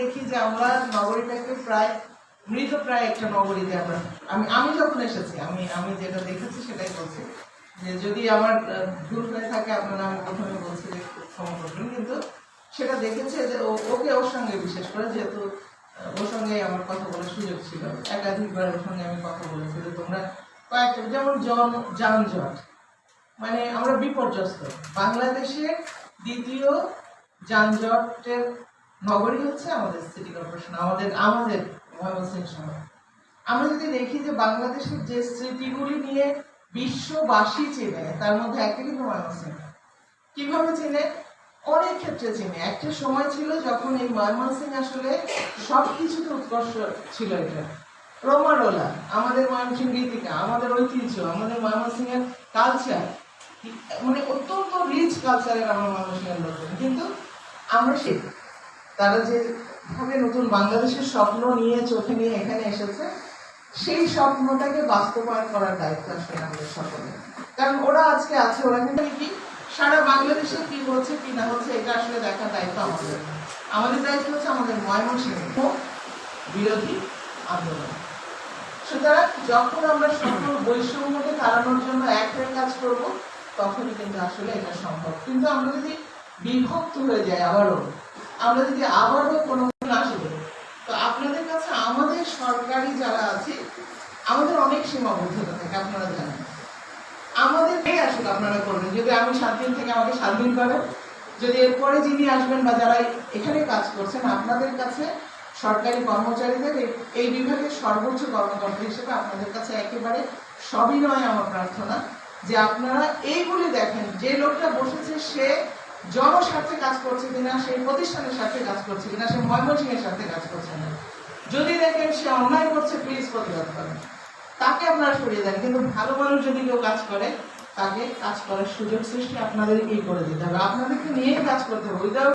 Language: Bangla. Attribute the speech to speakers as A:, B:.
A: দেখি যে আমরা নগরীটাকে প্রায়, মৃত প্রায় একটা নগরীতে আমরা, আমি আমি যখন এসেছি, আমি আমি যেটা দেখেছি সেটাই বলছি। যে যদি আমার ভুল হয়ে থাকে, আপনারা আমি প্রথমে বলছি যে ক্ষমা করবেন, কিন্তু সেটা দেখেছে যে ওকে ওর সঙ্গে বিশেষ করে, যেহেতু ওর সঙ্গে আমার কথা বলার সুযোগ ছিল। একাধিকবার ওর সঙ্গে আমি কথা বলেছি যে তোমরা কয়েকটা, যেমন জন, যানজট মানে আমরা বিপর্যস্ত। বাংলাদেশের দ্বিতীয় যানজটের নগরী হচ্ছে আমাদের সিটি কর্পোরেশন আমাদের আমাদের ময়মনসিংহ শহর। আমরা যদি দেখি যে বাংলাদেশের যে স্মৃতিগুলি নিয়ে বিশ্ববাসী চেনে, তার মধ্যে একটা কিন্তু ময়মনসিংহ। কীভাবে চেনে? অনেক ক্ষেত্রে চেনে। একটা সময় ছিল যখন এই ময়মনসিংহ আসলে সব কিছুতে উৎকর্ষ ছিল এটা। রোমারোলা, আমাদের ময়মনসিংহ গীতিকা, আমাদের ঐতিহ্য, আমাদের ময়মনসিংহের কালচার মানে অত্যন্ত রিচ কালচারের আমরা ময়মনসিংহের লোক। কিন্তু আমরা সে তারা যে ভাবে নতুন বাংলাদেশের স্বপ্ন নিয়ে, চোখে নিয়ে এখানে এসেছে, সেই স্বপ্নটাকে বাস্তবায়ন করার দায়িত্ব আসলে আমাদের সকলে কারণ ওরা আজকে আছে, ওরা কিন্তু কি, সারা বাংলাদেশে কি হচ্ছে, কি না হচ্ছে, এটা আসলে দেখার দায়িত্ব আমাদের। আমাদের দায়িত্ব হচ্ছে আমাদের ময়মনসিংহ বিরোধী আন্দোলন। সুতরাং যখন আমরা সকল বৈষম্যকে তাড়ানোর জন্য এক হয়ে কাজ করব, তখনই কিন্তু আসলে এটা সম্ভব। কিন্তু আমরা যদি বিভক্ত হয়ে যাই আবারও আমরা যদি আবারও কোনো আসবে, তো আপনাদের কাছে আমাদের সরকারি যারা আছে, আমাদের অনেক সীমাবদ্ধতা থাকে, আপনারা জানেন। আমাদের কে আসলে আপনারা করবেন? যদি আমি সাত দিন থেকে আমাকে সাত দিন করেন যদি এরপরে যিনি আসবেন বা যারা এখানে কাজ করছেন, আপনাদের কাছে সরকারি কর্মচারীদের এই- এই বিভাগের সর্বোচ্চ কর্মকর্তা হিসেবে আপনাদের কাছে একেবারে সবিনয় আমার প্রার্থনা যে আপনারা এইগুলি দেখেন, যে লোকটা বসেছে সে জনস্বার্থে কাজ করছে কিনা সেই প্রতিষ্ঠানের সাথে কাজ করছে কিনা, সে ময়মনসিংহের সাথে কাজ করছে না যদি দেখেন সে অন্যায় করছে প্লিজ প্রতিবাদ করেন। তাকে আপনারা সরিয়ে দেন, কিন্তু ভালো মানুষ যদি কেউ কাজ করে, তাকে কাজ করার সুযোগ সৃষ্টি আপনাদেরকেই করে দিতে হবে। আপনাদেরকে নিয়েই কাজ করতে হবে।